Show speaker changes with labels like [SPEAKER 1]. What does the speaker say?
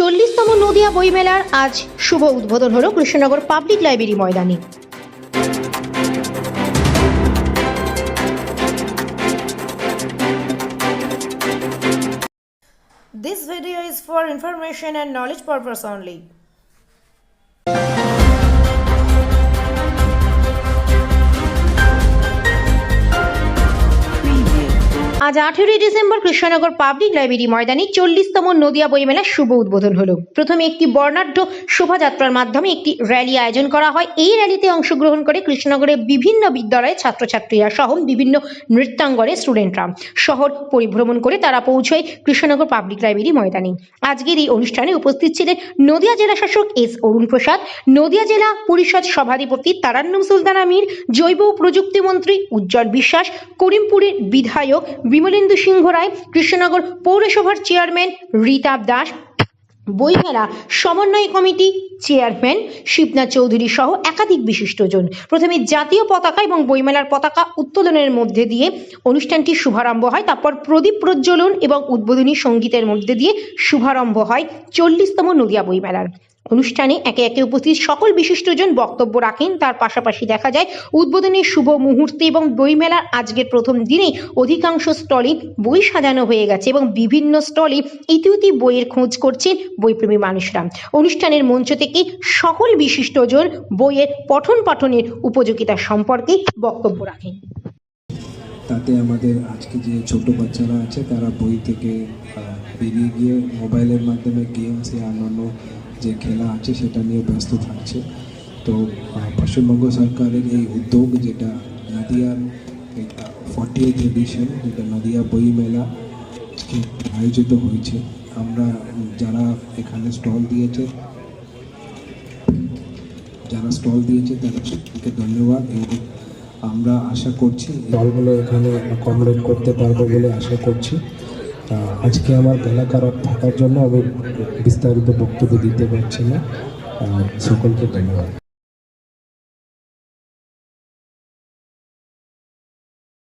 [SPEAKER 1] চল্লিশতম নদিয়া বইমেলার আজ শুভ উদ্বোধন হলো কৃষ্ণনগর পাবলিক লাইব্রেরি ময়দানে
[SPEAKER 2] This video is for information and knowledge purpose only.
[SPEAKER 1] আজ আঠেরোই ডিসেম্বর কৃষ্ণনগর পাবলিক লাইব্রেরি ময়দানে চল্লিশতম নদিয়া বইমেলার শুভ উদ্বোধন হলো। প্রথমে একটি বর্ণাঢ্য শোভাযাত্রার মাধ্যমে একটি র্যালি আয়োজন করা হয়। এই র্যালিতে অংশগ্রহণ করে কৃষ্ণনগরের বিভিন্ন বিদ্যালয়ের ছাত্রছাত্রীরা সহ বিভিন্ন নৃত্যাঙ্গনের স্টুডেন্টরা। শহর পরিভ্রমণ করে তারা পৌঁছয় কৃষ্ণনগর পাবলিক লাইব্রেরি ময়দানে। আজকের এই অনুষ্ঠানে উপস্থিত ছিলেন নদিয়া জেলা শাসক এস অরুণ প্রসাদ, নদিয়া জেলা পরিষদ সভাধিপতি তারান্নুম সুলতান আমির জৈব প্রযুক্তি মন্ত্রী উজ্জ্বল বিশ্বাস, করিমপুরের বিধায়ক বিমলেন্দু সিংহ রায়, কৃষ্ণনগর পৌরসভার চেয়ারম্যান রীতাব দাস, বইমেলা সমন্বয় কমিটি চেয়ারম্যান শিবনাথ চৌধুরী সহ একাধিক বিশিষ্টজন। প্রথমে জাতীয় পতাকা এবং বইমেলার পতাকা উত্তোলনের মধ্যে দিয়ে অনুষ্ঠানটি শুভারম্ভ হয়। তারপর প্রদীপ প্রজ্বলন এবং উদ্বোধনী সঙ্গীতের মধ্যে দিয়ে শুভারম্ভ হয় চল্লিশতম নদিয়া বইমেলার। অনুষ্ঠানে একে একে উপস্থিত সকল বিশিষ্টজন বক্তব্য রাখেন। তার পাশাপাশি দেখা যায়, উদ্বোধনের শুভ মুহূর্তে এবং বইমেলার আজকের প্রথম দিনেই অধিকাংশ স্টলে বই সাজানো হয়ে গেছে এবং বিভিন্ন স্টলে ইতিউতি বইয়ের খোঁজ করছেন বইপ্রেমী মানুষরা। অনুষ্ঠানের মঞ্চ থেকে সকল বিশিষ্টজন বইয়ের পঠন পাঠনের উপযোগিতা সম্পর্কে বক্তব্য রাখেন।
[SPEAKER 3] তাতে আমাদের আজকে যে ছোট বাচ্চারা আছে, তারা বই থেকে বেরিয়ে গিয়ে মোবাইলের মাধ্যমে গেমস অন্যান্য যে খেলা আছে সেটা নিয়ে ব্যস্ত থাকছে। তো পশ্চিমবঙ্গ সরকারের এই উদ্যোগ যেটা নদিয়ার ফর্টি এইথ এডিশন যেটা নদিয়া বই মেলা আয়োজিত হয়েছে। আমরা যারা এখানে স্টল দিয়েছে, যারা স্টল দিয়েছে তাদের সবাইকে ধন্যবাদ। এবং আমরা আশা করছি দলগুলো এখানে অ্যাকোমোডেট করতে পারব বলে আশা করছি। আজকে আমার গলা খারাপ থাকার জন্য আমি বিস্তারিত বক্তব্য দিতে পারছি না। সকলকে ধন্যবাদ।